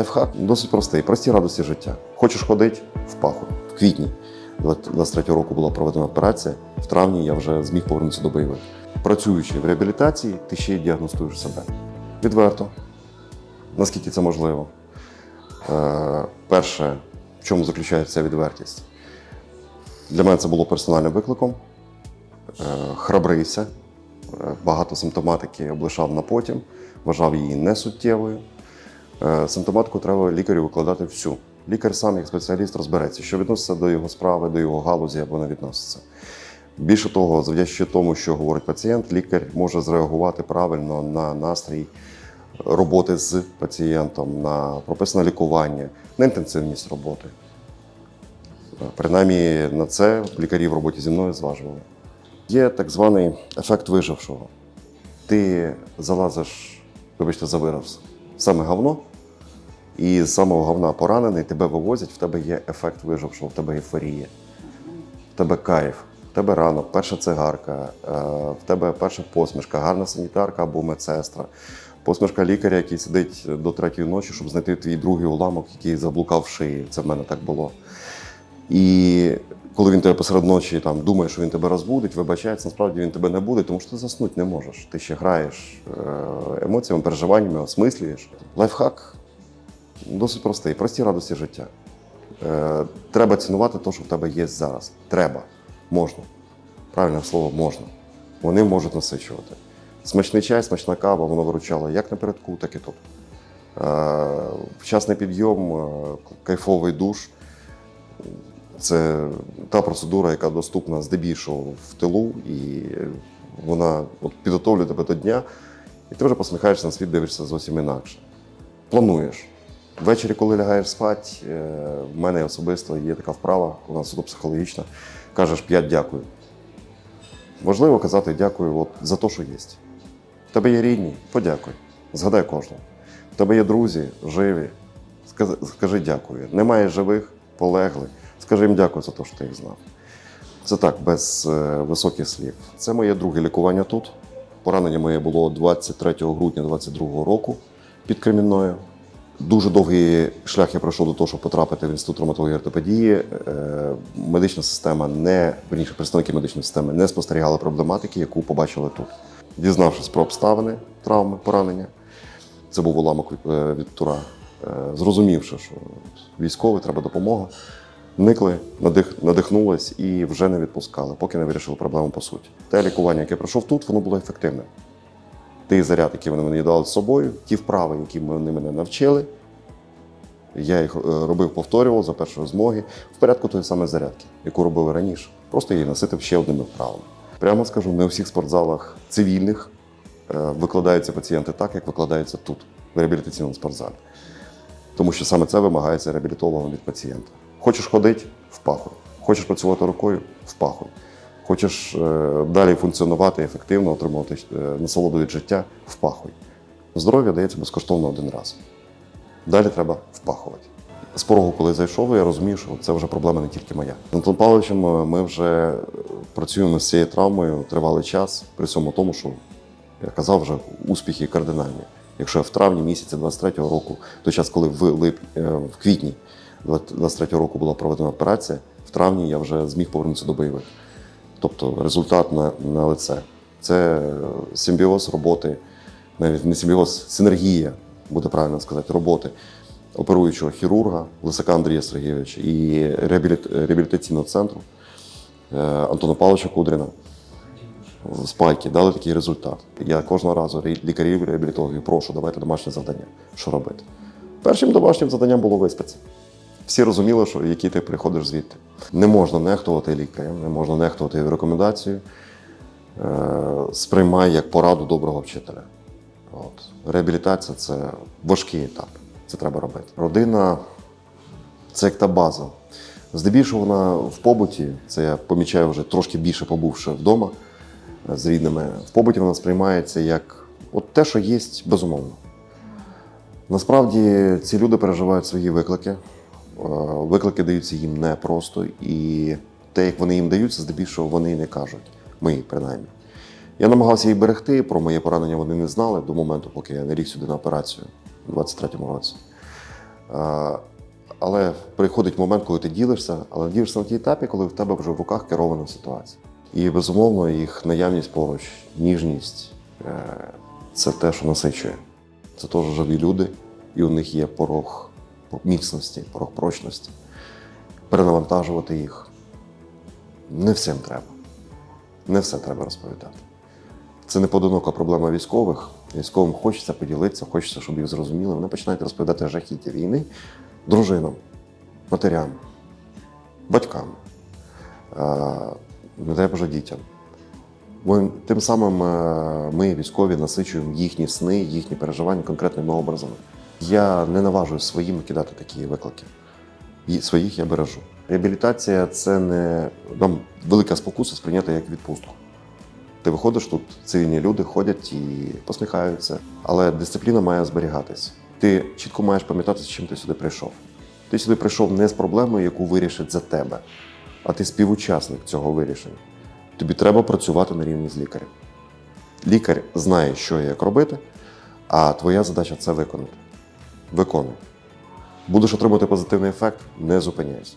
Лайфхак досить простий, прості радості життя. Хочеш ходити в паху. В квітні 23 року була проведена операція. В травні я вже зміг повернутися до бойових. Працюючи в реабілітації, ти ще й діагностуєш себе. Відверто, наскільки це можливо. Е, перше, в чому заключається відвертість? Для мене це було персональним викликом. Е, храбрився, Е, багато симптоматики облишав на потім, вважав її несуттєвою. Е, Симптоматику треба лікарю викладати всю. Лікар сам, як спеціаліст, розбереться, що відноситься до його справи, до його галузі, як вона відноситься. Більше того, завдячуючи тому, що говорить пацієнт, лікар може зреагувати правильно на настрій роботи з пацієнтом, на прописане лікування, на інтенсивність роботи. Е, Принаймні на це лікарі в роботі зі мною зважували. Є так званий ефект вижившого. Ти залазиш, вибачте, за вираз, саме говно, і з самого говна поранений, тебе вивозять, в тебе є ефект вижившого, в тебе ейфорія, в тебе кайф, в тебе ранок, перша цигарка, е, в тебе перша посмішка, гарна санітарка або медсестра. Посмішка лікаря, який сидить до третьої ночі, щоб знайти твій другий уламок, який заблукав в шиї. Це в мене так було. І коли він тебе посеред ночі там думає, що він тебе розбудить, вибачається, насправді він тебе не буде, тому що ти заснути не можеш. Ти ще граєш е, емоціями, переживаннями, осмислюєш. Лайфхак досить простий, прості радості життя. Е, Треба цінувати те, що в тебе є зараз. Треба, можна. Правильне слово можна. Вони можуть насичувати. Смачний чай, смачна кава, воно виручало як напередку, так і тут. Е, Вчасний підйом, е, кайфовий душ. Це та процедура, яка доступна здебільшого в тилу, і вона от підготовлює тебе до дня, і ти вже посміхаєшся на світ, дивишся зовсім інакше. Плануєш. Ввечері, коли лягаєш спати, е, в мене особисто є така вправа, вона суто психологічна. Кажеш п'ять дякую. Важливо казати дякую от за те, що є. В тебе є рідні, подякуй. Згадай кожного. В тебе є друзі, живі. Скажи, дякую. Немає живих, полегли. Скажи їм дякую за те, що ти їх знав. Це так, без е, високих слів. Це моє друге лікування тут. Поранення моє було 23 грудня 2022 року під Кремінною. Дуже довгий шлях я пройшов до того, щоб потрапити в інститут травматології ортопедії. Е, Медична система не верніше, представники медичної системи не спостерігали проблематики, яку побачили тут. Дізнавшись про обставини травми, поранення, це був уламок від, е, тура. Е, Зрозумівши, що військовий треба допомога, Вникли, надих, надихнулись і вже не відпускали, поки не вирішили проблему по суті. Те лікування, яке пройшов тут, воно було ефективним. Той заряд, який вони мені дали з собою, ті вправи, які вони мене навчили, я їх е, робив, повторював за першої змоги в порядку тої самої зарядки, яку робив раніше. Просто її наситив ще одними вправами. Прямо скажу, не у всіх спортзалах цивільних е, викладаються пацієнти так, як викладаються тут, в реабілітаційному спортзалі. Тому що саме це вимагається реабілітологом від пацієнта. Хочеш ходити впахуй. Хочеш працювати рукою впахуй. Хочеш е, далі функціонувати ефективно, отримувати е, насолоду від життя впахуй. Здоров'я дається безкоштовно один раз. Далі треба впахувати. З порогу, коли зайшов, я розумію, що це вже проблема не тільки моя. З Антоном Павловичем е, ми вже працюємо з цією травмою тривалий час, при цьому тому, що я казав вже успіхи кардинальні. Якщо я в травні місяці 23-го року, той час, коли в, лип, в квітні 23-го року була проведена операція, в травні я вже зміг повернутися до бойових. Тобто результат на, на лице. Це е, симбіоз роботи, навіть не симбіоз, синергія, буде правильно сказати, роботи оперуючого хірурга Лисака Андрія Сергійовича і реабілітаційного центру е, Антона Павловича Кудріна спайки дали такий результат. Я кожного разу лікарів, реабілітологів прошу, давайте домашнє завдання. Що робити? Першим домашнім завданням було виспатися. Всі розуміли, що який ти приходиш звідти. Не можна нехтувати лікарем, не можна нехтувати його рекомендацією. Е, сприймай як пораду доброго вчителя. От. Реабілітація це важкий етап. Це треба робити. Родина це як та база. Здебільшого вона в побуті, це я помічаю вже трошки більше побувши вдома е, з рідними. В побуті вона сприймається як от те, що є, безумовно. Насправді ці люди переживають свої виклики. Е, Виклики даються їм непросто, і те, як вони їм даються, здебільшого вони не кажуть. Ми, принаймні. Я намагався їх берегти, про моє поранення вони не знали до моменту, поки я не ліг сюди на операцію у 23-му році. Е, Але приходить момент, коли ти ділишся, але ділишся на тій етапі, коли в тебе вже в руках керована ситуація. І безумовно, їх наявність поруч, ніжність е, це те, що насичує. Це теж живі люди, і у них є порог міцності, порог прочності. Перенавантажувати їх не всім треба. Не все треба розповідати. Це не поодинока проблема військових. Військовим хочеться поділитися, хочеться, щоб їх зрозуміли. Вони починають розповідати жахіття війни дружинам, матерям, батькам, е, не дай Боже дітям. Тим самим е, ми, військові, насичуємо їхні сни, їхні переживання конкретними образами. Я не наважую своїм кидати такі виклики. І своїх я бережу. Реабілітація це не нам велика спокуса сприйняти як відпустку. Ти виходиш тут, цивільні люди ходять і посміхаються, але дисципліна має зберігатись. Ти чітко маєш пам'ятати, з чим ти сюди прийшов. Ти сюди прийшов не з проблемою, яку вирішить за тебе, а ти співучасник цього вирішення. Тобі треба працювати на рівні з лікарем. Лікар знає, що і як робити, а твоя задача це виконати. Виконуй. Будеш отримувати позитивний ефект, не зупиняйся.